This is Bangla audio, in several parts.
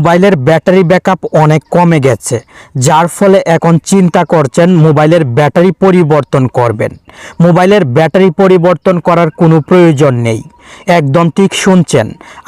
মোবাইলের ব্যাটারি ব্যাকআপ অনেক কমে গেছে, যার ফলে এখন চিন্তা করছেন মোবাইলের ব্যাটারি পরিবর্তন করবেন। মোবাইলের ব্যাটারি পরিবর্তন করার কোনো প্রয়োজন নেই। একদম ঠিক শুনছেন,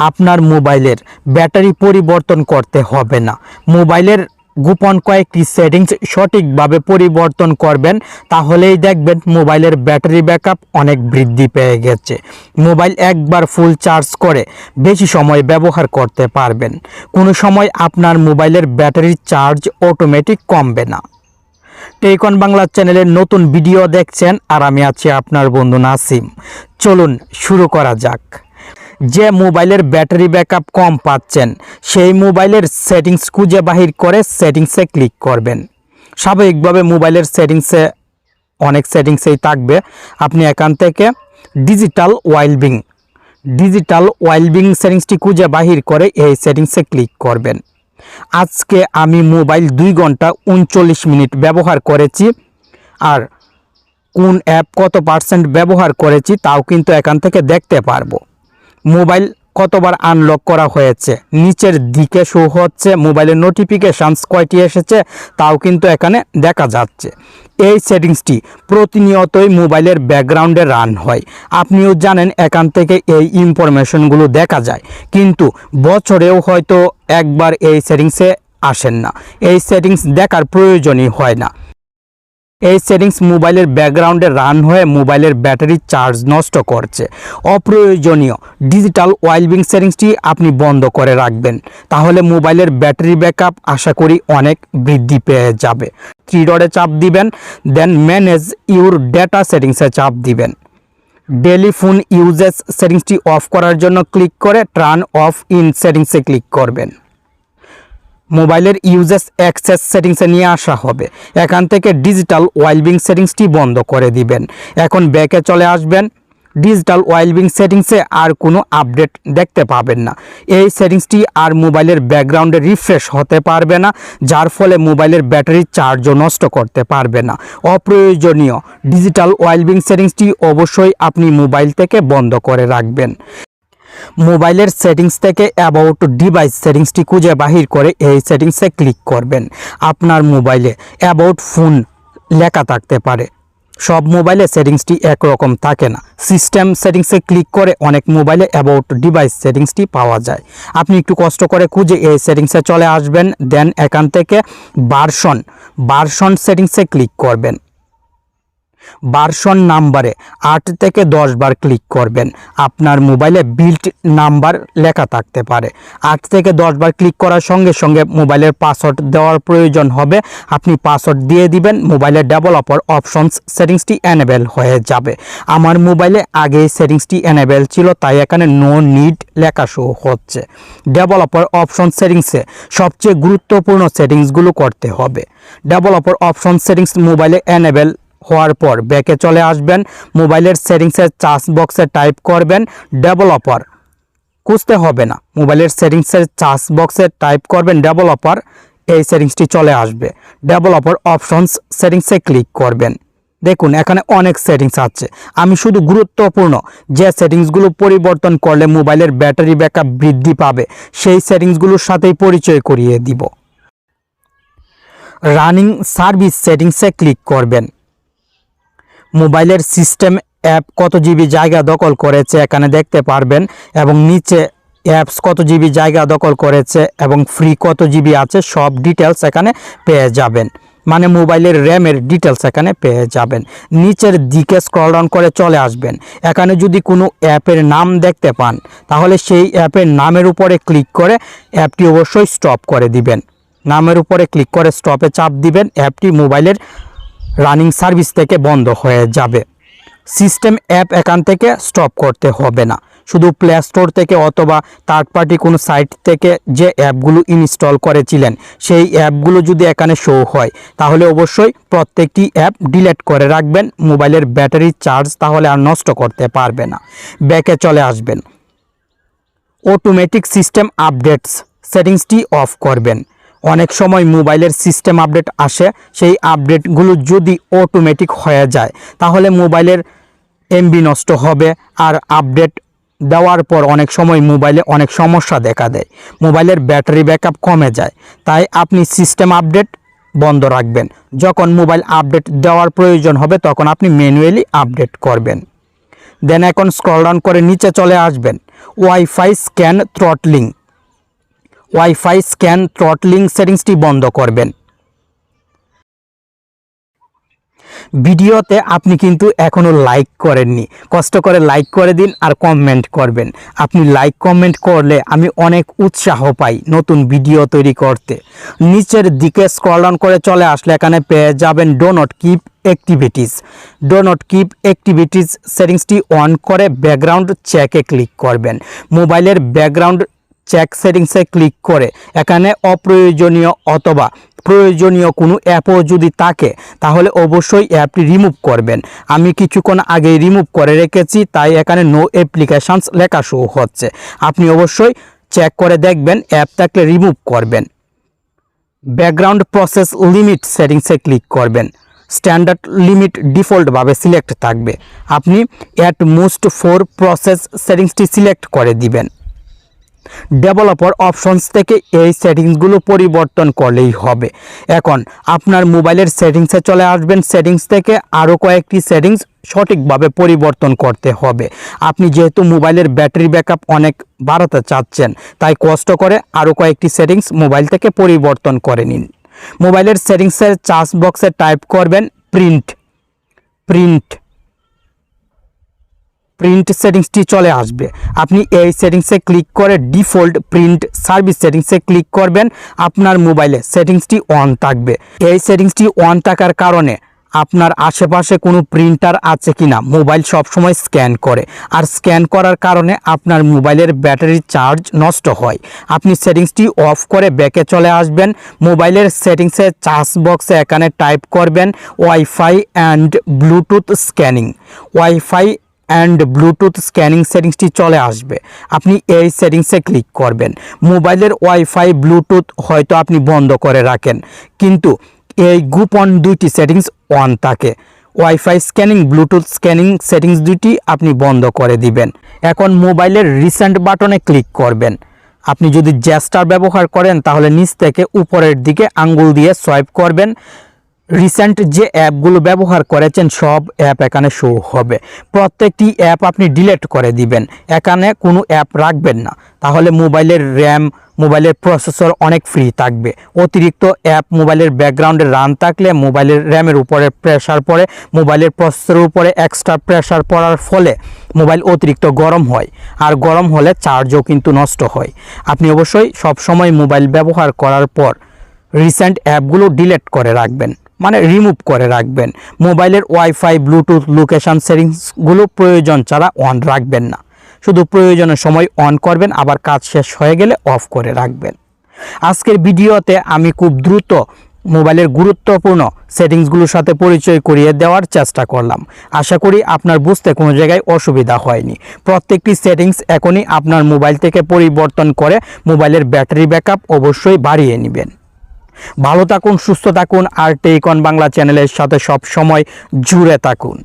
আপনার মোবাইলের ব্যাটারি পরিবর্তন করতে হবে না। মোবাইলের গোপন কয়েকটি সেটিংস সঠিকভাবে পরিবর্তন করবেন, তাহলেই দেখবেন মোবাইলের ব্যাটারি ব্যাকআপ অনেক বৃদ্ধি পেয়ে গেছে। মোবাইল একবার ফুল চার্জ করে বেশি সময় ব্যবহার করতে পারবেন। কোনো সময় আপনার মোবাইলের ব্যাটারির চার্জ অটোমেটিক কমবে না। টেকন বাংলা চ্যানেলের নতুন ভিডিও দেখছেন, আর আমি আছি আপনার বন্ধু নাসিম। চলুন শুরু করা যাক। যে মোবাইলের ব্যাটারি ব্যাকআপ কম পাচ্ছেন, সেই মোবাইলের সেটিংস খুঁজে বাহির করে সেটিংসে ক্লিক করবেন। স্বাভাবিকভাবে মোবাইলের সেটিংসে, অনেক সেটিংসেই থাকবে। আপনি এখান থেকে ডিজিটাল ওয়াইলবিং ডিজিটাল ওয়াইলবিং সেটিংসটি খুঁজে বাহির করে এই সেটিংসে ক্লিক করবেন। আজকে আমি মোবাইল দুই ঘণ্টা উনচল্লিশ মিনিট ব্যবহার করেছি আর কোন অ্যাপ কত পার্সেন্ট ব্যবহার করেছি তাও কিন্তু এখান থেকে দেখতে পারব। মোবাইল কতবার আনলক করা হয়েছে? নিচের দিকে শো হচ্ছে, মোবাইলের নোটিফিকেশানস কয়টি এসেছে, তাও কিন্তু এখানে দেখা যাচ্ছে। এই সেটিংসটি প্রতিনিয়তই মোবাইলের ব্যাকগ্রাউন্ডে রান হয়। আপনিও জানেন, এখান থেকে এই ইনফরমেশনগুলো দেখা যায়। কিন্তু বছরেও হয়তো একবার এই সেটিংসে আসেন না। এই সেটিংস দেখার প্রয়োজনই হয় না। এই সেটিংস মোবাইলের ব্যাকগ্রাউন্ডে রান হয়ে মোবাইলের ব্যাটারি চার্জ নষ্ট করছে। অপ্রয়োজনীয় ডিজিটাল ওয়াইলবিং সেটিংসটি আপনি বন্ধ করে রাখবেন। তাহলে মোবাইলের ব্যাটারি ব্যাকআপ আশা করি অনেক বৃদ্ধি পেয়ে যাবে। থ্রি ডটে চাপ দিবেন, দেন ম্যানেজ ইউর ডেটা সেটিংসে চাপ দিবেন। ডেলি ফোন ইউজেস সেটিংসটি অফ করার জন্য ক্লিক করে টার্ন অফ ইন সেটিংসে ক্লিক করবেন। মোবাইলের ইউজেস অ্যাক্সেস সেটিংসে নিয়ে আসা হবে। এখান থেকে ডিজিটাল ওয়াইলবিং সেটিংসটি বন্ধ করে দিবেন। এখন ব্যাকে চলে আসবেন। ডিজিটাল ওয়াইলবিং সেটিংসে আর কোনো আপডেট দেখতে পাবেন না। এই সেটিংসটি আর মোবাইলের ব্যাকগ্রাউন্ডে রিফ্রেশ হতে পারবে না, যার ফলে মোবাইলের ব্যাটারির চার্জও নষ্ট করতে পারবে না। অপ্রয়োজনীয় ডিজিটাল ওয়াইলবিং সেটিংসটি অবশ্যই আপনি মোবাইল থেকে বন্ধ করে রাখবেন। মোবাইলের সেটিংস থেকে অ্যাবাউট ডিভাইস সেটিংসটি খুঁজে বাহির করে এই সেটিংসে ক্লিক করবেন। আপনার মোবাইলে অ্যাবাউট ফোন লেখা থাকতে পারে। সব মোবাইলে সেটিংসটি একরকম থাকে না। সিস্টেম সেটিংসে ক্লিক করে অনেক মোবাইলে অ্যাবাউট ডিভাইস সেটিংসটি পাওয়া যায়। আপনি একটু কষ্ট করে খুঁজে এই সেটিংসে চলে আসবেন দেন এখান থেকে বারশন বারশন সেটিংসে ক্লিক করবেন। ভার্সন নাম্বারে আট থেকে দশ বার ক্লিক করবেন। আপনার মোবাইলে বিল্ট নাম্বার লেখা থাকতে পারে। আট থেকে দশ বার ক্লিক করার সঙ্গে সঙ্গে মোবাইলের পাসওয়ার্ড দেওয়ার প্রয়োজন হবে। আপনি পাসওয়ার্ড দিয়ে দিবেন মোবাইলের ডেভেলপার অপশনস সেটিংসটি এনেবেল হয়ে যাবে। আমার মোবাইলে আগে সেটিংসটি এনেবেল ছিল, তাই এখানে নো নিড লেখা শো হচ্ছে। ডেভেলপার অপশন সেটিংসে সবচেয়ে গুরুত্বপূর্ণ সেটিংসগুলো করতে হবে। ডেভেলপার অপশন সেটিংস মোবাইলে এনেবেল হওয়ার পর ব্যাকে চলে আসবেন, মোবাইলের সেটিংসের চার্জ বক্সে টাইপ করবেন ডেভেলপার। খুঁজতে হবে না, মোবাইলের সেটিংসের চার্জ বক্সে টাইপ করবেন ডেভেলপার, এই সেটিংসটি চলে আসবে। ডেভেলপার অপশনস সেটিংসে ক্লিক করবেন। দেখুন, এখানে অনেক সেটিংস আছে। আমি শুধু গুরুত্বপূর্ণ যে সেটিংসগুলো পরিবর্তন করলে মোবাইলের ব্যাটারি ব্যাকআপ বৃদ্ধি পাবে, সেই সেটিংসগুলোর সাথেই পরিচয় করিয়ে দিব। রানিং সার্ভিস সেটিংসে ক্লিক করবেন। মোবাইলের সিস্টেম অ্যাপ কত জিবি জায়গা দখল করেছে এখানে দেখতে পারবেন, এবং নিচে অ্যাপস কত জিবি জায়গা দখল করেছে এবং ফ্রি কত জিবি আছে, সব ডিটেলস এখানে পেয়ে যাবেন। মানে মোবাইলের র্যামের ডিটেলস এখানে পেয়ে যাবেন। নিচের দিকে স্ক্রল ডাউন করে চলে আসবেন। এখানে যদি কোনো অ্যাপের নাম দেখতে পান, তাহলে সেই অ্যাপের নামের উপরে ক্লিক করে অ্যাপটি অবশ্যই স্টপ করে দিবেন। নামের উপরে ক্লিক করে স্টপে চাপ দিবেন, অ্যাপটি মোবাইলের রানিং সার্ভিস থেকে বন্ধ হয়ে যাবে। সিস্টেম অ্যাপ এখান থেকে স্টপ করতে হবে না। শুধু প্লে স্টোর থেকে অথবা থার্ড পার্টি কোনো সাইট থেকে যে অ্যাপগুলো ইনস্টল করেছিলেন, সেই অ্যাপগুলো যদি এখানে শো হয়, তাহলে অবশ্যই প্রত্যেকটি অ্যাপ ডিলিট করে রাখবেন। মোবাইলের ব্যাটারি চার্জ তাহলে আর নষ্ট করতে পারবে না। ব্যাকে চলে আসবেন। অটোমেটিক সিস্টেম আপডেটস সেটিংসটি অফ করবেন। অনেক সময় মোবাইলের সিস্টেম আপডেট আসে, সেই আপডেটগুলো যদি অটোমেটিক হয়ে যায়, তাহলে মোবাইলের এমবি নষ্ট হবে আর আপডেট দেওয়ার পর অনেক সময় মোবাইলে অনেক সমস্যা দেখা দেয়। মোবাইলের ব্যাটারি ব্যাকআপ কমে যায়, তাই আপনি সিস্টেম আপডেট বন্ধ রাখবেন। যখন মোবাইল আপডেট দেওয়ার প্রয়োজন হবে, তখন আপনি ম্যানুয়ালি আপডেট করবেন। দেন এখন স্ক্রল ডাউন করে নিচে চলে আসবেন। Wifi scan throttling wifi scan throttling সেটিংসটি বন্ধ করবেন। ভিডিওতে আপনি কিন্তু এখনও লাইক করেননি। কষ্ট করে লাইক করে দিন আর কমেন্ট করবেন। আপনি লাইক কমেন্ট করলে আমি অনেক উৎসাহ পাই নতুন ভিডিও তৈরি করতে। নিচের দিকে স্ক্রল ডাউন করে চলে আসলে এখানে পেয়ে যাবেন do not keep activities do not keep activities সেটিংসটি on করে ব্যাকগ্রাউন্ড চেকে ক্লিক করবেন। মোবাইলের ব্যাকগ্রাউন্ড চেক সেটিংসে ক্লিক করে। এখানে অপ্রয়োজনীয় অথবা প্রয়োজনীয় কোনো অ্যাপও যদি থাকে, তাহলে অবশ্যই অ্যাপটি রিমুভ করবেন। আমি কিছুক্ষণ আগে রিমুভ করে রেখেছি, তাই এখানে নো অ্যাপ্লিকেশানস লেখা শো হচ্ছে। আপনি অবশ্যই চেক করে দেখবেন অ্যাপ থাকলে রিমুভ করবেন। ব্যাকগ্রাউন্ড প্রসেস লিমিট সেটিংসে ক্লিক করবেন। স্ট্যান্ডার্ড লিমিট ডিফল্টভাবে সিলেক্ট থাকবে। আপনি অ্যাট মোস্ট ফোর প্রসেস সেটিংসটি সিলেক্ট করে দিবেন। ডেভেলপার অপশনস থেকে এই সেটিংসগুলো পরিবর্তন করলেই হবে। এখন আপনার মোবাইলের সেটিংসে চলে আসবেন। সেটিংস থেকে আরও কয়েকটি সেটিংস সঠিকভাবে পরিবর্তন করতে হবে। আপনি যেহেতু মোবাইলের ব্যাটারি ব্যাকআপ অনেক বাড়াতে চাচ্ছেন, তাই কষ্ট করে আরও কয়েকটি সেটিংস মোবাইল থেকে পরিবর্তন করে নিন। মোবাইলের সেটিংসের চার্জ বক্সে টাইপ করবেন, প্রিন্ট প্রিন্ট। প্রিন্ট সেটিংসটি চলে আসবে। আপনি এই সেটিংসে ক্লিক করে ডিফল্ট প্রিন্ট সার্ভিস সেটিংসে ক্লিক করবেন। আপনার মোবাইলে সেটিংসটি অন থাকবে। এই সেটিংসটি অন থাকার কারণে আপনার আশেপাশে কোনো প্রিন্টার আছে কি না মোবাইল সবসময় স্ক্যান করে। আর স্ক্যান করার কারণে আপনার মোবাইলের ব্যাটারি চার্জ নষ্ট হয়। আপনি সেটিংসটি অফ করে ব্যাকে চলে আসবেন। মোবাইলের সেটিংসে চার্জ বক্সে এখানে টাইপ করবেন wifi and bluetooth scanning wifi and bluetooth scanning সেটিংসটি চলে আসবে। আপনি এই সেটিংসে ক্লিক করবেন। মোবাইলের ওয়াইফাই ব্লুটুথ হয়তো আপনি বন্ধ করে রাখেন। কিন্তু এই গোপন দুইটি সেটিংস অন থাকে। Wifi scanning bluetooth scanning settings দুইটি আপনি বন্ধ করে দিবেন। এখন মোবাইলের রিসেন্ট বাটনে ক্লিক করবেন। আপনি যদি জ্যাস্টার ব্যবহার করেন, তাহলে নিচ থেকে উপরের দিকে আঙ্গুল দিয়ে সোয়াইপ করবেন। রিসেন্ট যে অ্যাপগুলো ব্যবহার করেছেন, সব অ্যাপ এখানে শো হবে। প্রত্যেকটি অ্যাপ আপনি ডিলিট করে দিবেন। এখানে কোনো অ্যাপ রাখবেন না। তাহলে মোবাইলের র্যাম, মোবাইলের প্রসেসর অনেক ফ্রি থাকবে। অতিরিক্ত অ্যাপ মোবাইলের ব্যাকগ্রাউন্ডে রান থাকলে মোবাইলের র্যামের উপরে প্রেশার পড়ে, মোবাইলের প্রসেসরের উপরে এক্সট্রা প্রেশার পড়ার ফলে মোবাইল অতিরিক্ত গরম হয়। আর গরম হলে চার্জও কিন্তু নষ্ট হয়। আপনি অবশ্যই সবসময় মোবাইল ব্যবহার করার পর রিসেন্ট অ্যাপগুলো ডিলিট করে রাখবেন। মানে রিমুভ করে রাখবেন। মোবাইলের ওয়াইফাই ব্লুটুথ লোকেশান সেটিংসগুলো প্রয়োজন ছাড়া অন রাখবেন না। শুধু প্রয়োজনের সময় অন করবেন, আবার কাজ শেষ হয়ে গেলে অফ করে রাখবেন। আজকের ভিডিওতে আমি খুব দ্রুত মোবাইলের গুরুত্বপূর্ণ সেটিংসগুলোর সাথে পরিচয় করিয়ে দেওয়ার চেষ্টা করলাম। আশা করি আপনার বুঝতে কোনো জায়গায় অসুবিধা হয়নি। প্রত্যেকটি সেটিংস এখনই আপনার মোবাইল থেকে পরিবর্তন করে মোবাইলের ব্যাটারি ব্যাকআপ অবশ্যই বাড়িয়ে নেবেন। ভালো থাকুন সুস্থ থাকুন আর টেকন বাংলা চ্যানেলের সাথে সব সময় জুড়ে থাকুন।